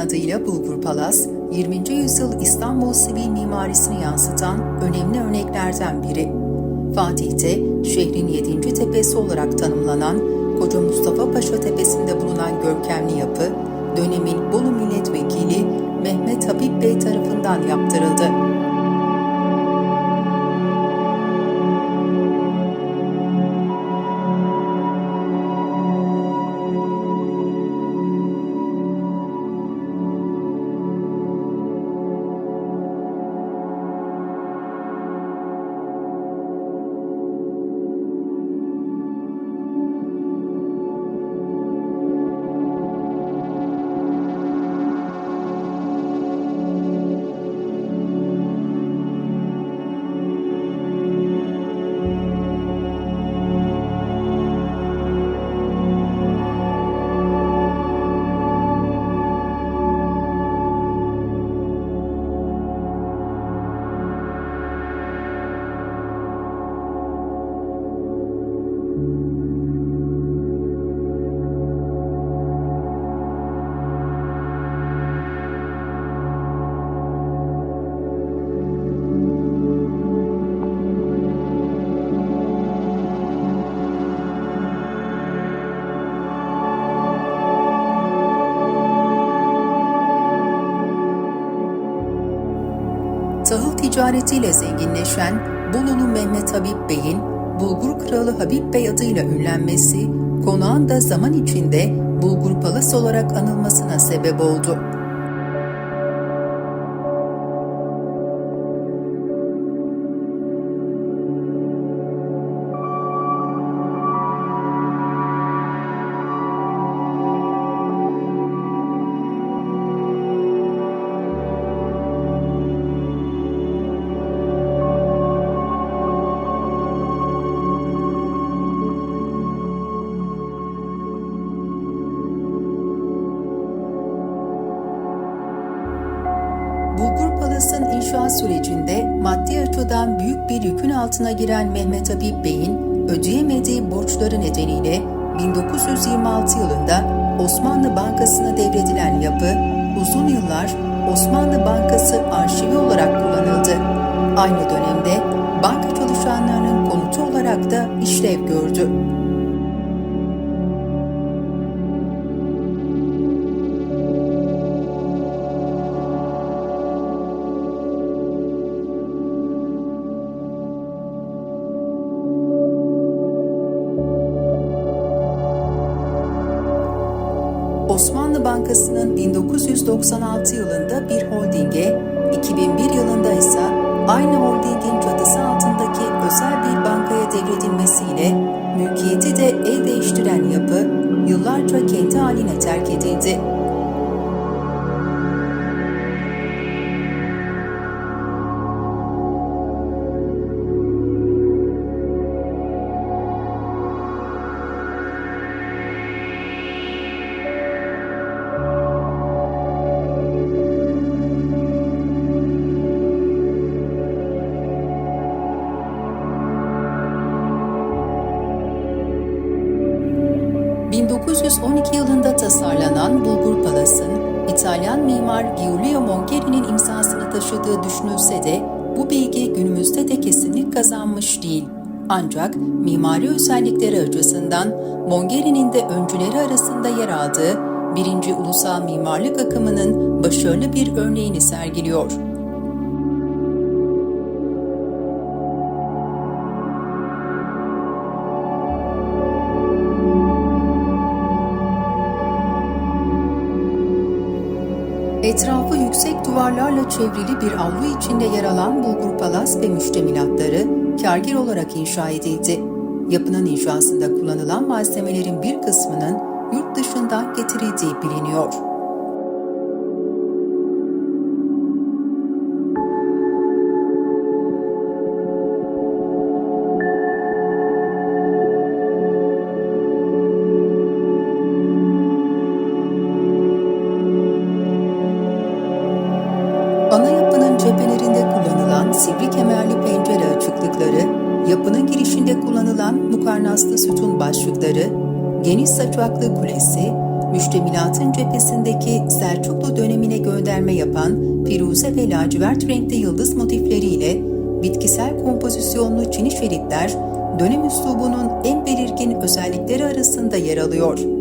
Adıyla Bulgur Palas, 20. yüzyıl İstanbul sivil mimarisini yansıtan önemli örneklerden biri. Fatih'te şehrin 7. tepesi olarak tanımlanan Koca Mustafa Paşa Tepesi'nde bulunan görkemli yapı, dönemin Bolu Milletvekili Mehmet Habib Bey tarafından yaptırıldı. Tahıl ticaretiyle zenginleşen Bolulu Mehmet Habib Bey'in Bulgur Kralı Habib Bey adıyla ünlenmesi, konağın da zaman içinde Bulgur Palas olarak anılmasına sebep oldu. İnşaat sürecinde maddi açıdan büyük bir yükün altına giren Mehmet Habib Bey'in ödeyemediği borçları nedeniyle 1926 yılında Osmanlı Bankası'na devredilen yapı uzun yıllar Osmanlı Bankası arşivi olarak kullanıldı. Aynı dönemde banka çalışanlarının konutu olarak da işlev gördü. Osmanlı Bankası'nın 1996 yılında bir holdinge, 2001 yılında ise aynı holdingin çatısı altındaki ...1912 yılında tasarlanan Bulgur Palas'ın İtalyan mimar Giulio Mongheri'nin imzasını taşıdığı düşünülse de bu bilgi günümüzde de kesinlik kazanmış değil. Ancak mimari özellikleri açısından Mongheri'nin de öncüleri arasında yer aldığı birinci ulusal mimarlık akımının başarılı bir örneğini sergiliyor. Etrafı yüksek duvarlarla çevrili bir avlu içinde yer alan Bulgur Palas ve müştemilatları kargir olarak inşa edildi. Yapının inşasında kullanılan malzemelerin bir kısmının yurt dışından getirildiği biliniyor. Kullanılan sivri kemerli pencere açıklıkları, yapının girişinde kullanılan mukarnaslı sütun başlıkları, geniş saçaklı kulesi, müştemilatın cephesindeki Selçuklu dönemine gönderme yapan firuze ve lacivert renkli yıldız motifleriyle bitkisel kompozisyonlu çini şeritler dönem üslubunun en belirgin özellikleri arasında yer alıyor.